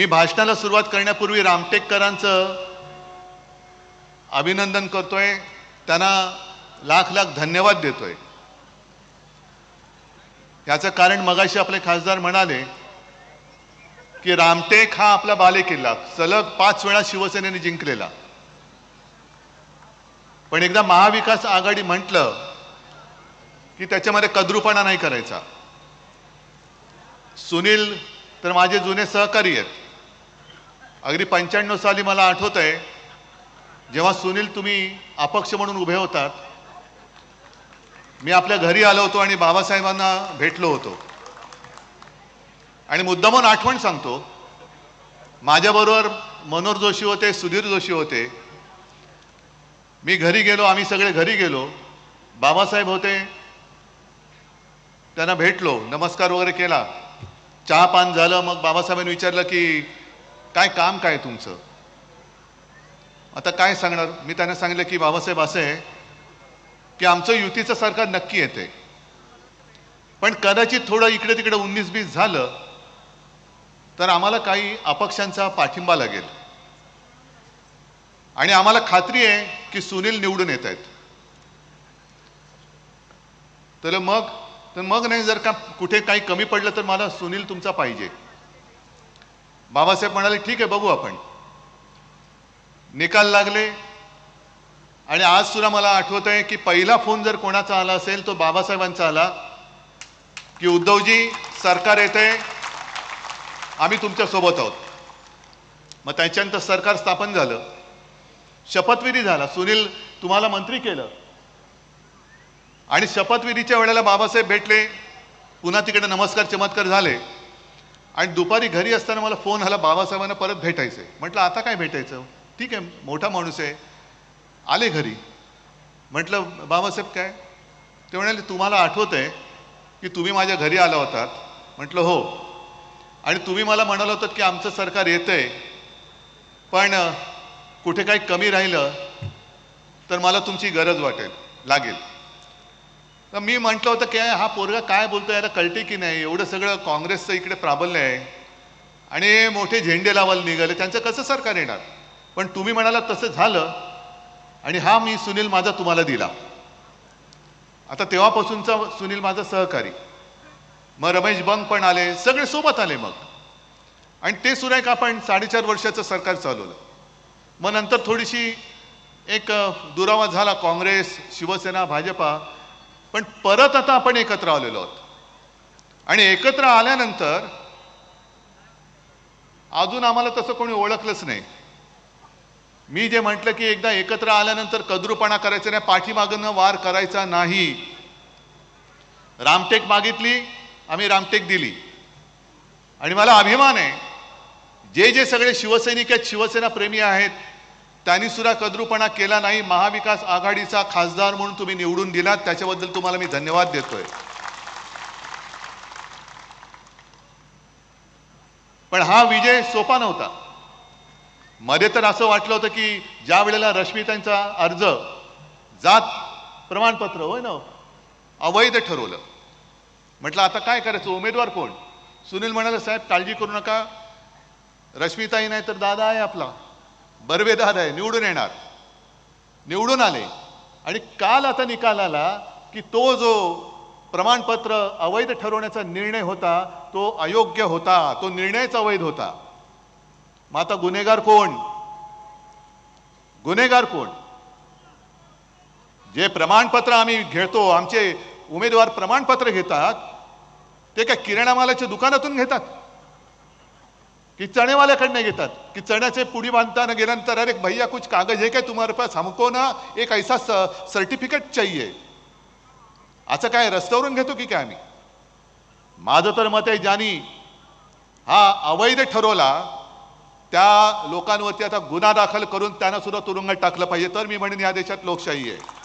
मी भाषणाला सुरुवात करण्यापूर्वी रामटेककरांचं अभिनंदन करतोय. त्यांना लाख लाख धन्यवाद देतोय. याचं कारण मगाशी आपले खासदार म्हणाले की रामटेक हा आपला बालेकिल्ला सलग पाच वेळा शिवसेनेने जिंकलेला. पण एकदा महाविकास आघाडी म्हटलं की त्याच्यामध्ये कद्रूपणा नाही करायचा. सुनील तर माझे जुने सहकारी आहेत. अगदी पंच्याण्णव साली मला आठवत आहे जेव्हा सुनील तुम्ही अपक्ष म्हणून उभे होतात मी आपल्या घरी आलो होतो आणि बाबासाहेबांना भेटलो होतो. आणि मुद्दामून आठवण सांगतो माझ्याबरोबर मनोहर जोशी होते सुधीर जोशी होते. मी घरी गेलो आम्ही सगळे घरी गेलो. बाबासाहेब होते त्यांना भेटलो नमस्कार वगैरे केला. चहा पान झालं मग बाबासाहेबांनी विचारलं की काय काम काय तुमचं? आता काय सांगणार? मी त्यांना सांगितलं की बाबासाहेब असं आहे की आमचं युतीचं सरकार नक्की येते. पण कदाचित थोडं इकडे तिकडे उन्नीस बीस झालं तर आम्हाला काही अपक्षांचा पाठिंबा लागेल. आणि आम्हाला खात्री आहे की सुनील निवडून येत आहेत. तर मग तर मग नाही जर का कुठे काही कमी पडलं तर मला सुनील तुमचा पाहिजे. बाबासाहेब म्हणाले ठीक आहे बघू आपण. निकाल लागले. आणि आज सुद्धा मला आठवत आहे की पहिला फोन जर कोणाचा आला असेल तो बाबासाहेबांचा आला की उद्धवजी सरकार येते आम्ही तुमच्यासोबत आहोत. मग त्याच्यानंतर सरकार स्थापन झालं. शपथविधी झाला. सुनील तुम्हाला मंत्री केलं. आणि शपथविधीच्या वेळेला बाबासाहेब भेटले. पुन्हा तिकडे नमस्कार चमत्कार झाले. आणि दुपारी घरी असताना मला फोन आला बाबासाहेबांना परत भेटायचं आहे म्हटलं आता काय भेटायचं? ठीक आहे मोठा माणूस आहे. आले घरी. म्हटलं बाबासाहेब काय? ते म्हणाले तुम्हाला आठवत आहे की तुम्ही माझ्या घरी आला होतात. म्हटलं हो. आणि तुम्ही मला म्हणाल होतात की आमचं सरकार येतं आहे पण कुठे काही कमी राहिलं तर मला तुमची गरज वाटेल लागेल. तर मी म्हटलं होतं की हा पोरगा काय बोलतो याला कळते की नाही? एवढं सगळं काँग्रेसचं इकडे प्राबल्य आहे. आणि मोठे झेंडे लावायला निघाले. त्यांचं कसं सरकार येणार? पण तुम्ही म्हणाला तसं झालं. आणि हा मी सुनील माझा तुम्हाला दिला. आता तेव्हापासूनचा सुनील माझा सहकारी. मग रमेश बंग पण आले. सगळे सोबत आले मग. आणि ते सुद्धा एक आपण साडेचार वर्षाचं सरकार चालवलं. मग नंतर थोडीशी एक दुरावा झाला काँग्रेस शिवसेना भाजपा. पण परत आता आपण एकत्र आलेलो आहोत. आणि एकत्र आल्यानंतर अजून आम्हाला तसं कोणी ओळखलंच नाही. मी जे म्हटलं की एकदा एकत्र आल्यानंतर कद्रूपणा करायचा नाही पाठीमागनं वार करायचा नाही. रामटेक मागितली आम्ही रामटेक दिली. आणि मला अभिमान आहे जे जे सगळे शिवसैनिक आहेत शिवसेना प्रेमी आहेत त्यांनी सुद्धा कद्रूपणा केला नाही. महाविकास आघाडीचा खासदार म्हणून तुम्ही निवडून दिलात. त्याच्याबद्दल तुम्हाला मी धन्यवाद देतोय. पण हा विजय सोपा नव्हता. मध्ये तर असं वाटलं होतं की ज्या वेळेला रश्मितांचा अर्ज जात प्रमाणपत्र होय ना अवैध ठरवलं. म्हटलं आता काय करायचं? उमेदवार कोण? सुनील म्हणाले साहेब काळजी करू नका. रश्मिताई नाही तर दादा आहे आपला. बर्वे आहे निवडून येणार. निवडून आले. आणि काल आता निकाल आला की तो जो प्रमाणपत्र अवैध ठरवण्याचा निर्णय होता तो अयोग्य होता. तो निर्णयच अवैध होता. मग आता गुन्हेगार कोण? गुन्हेगार कोण? जे प्रमाणपत्र आम्ही घेतो आमचे उमेदवार प्रमाणपत्र घेतात ते काय किराणा मालाच्या दुकानातून घेतात? कि चणेवाल्याकडनं घेतात. की चण्याचे पुडी बांधताना गेल्यानंतर अरे भैया कुछ कागज है क्या तुम्हारे पास? हमको ना एक ऐसा सर्टिफिकेट चाहिए. असं काय रस्त्यावरून घेतो की काय आम्ही? माझं तर मत आहे ज्यांनी हा अवैध ठरवला त्या लोकांवरती आता गुन्हा दाखल करून त्यांना सुद्धा तुरुंगात टाकलं पाहिजे. तर मी म्हणेन या देशात लोकशाही आहे.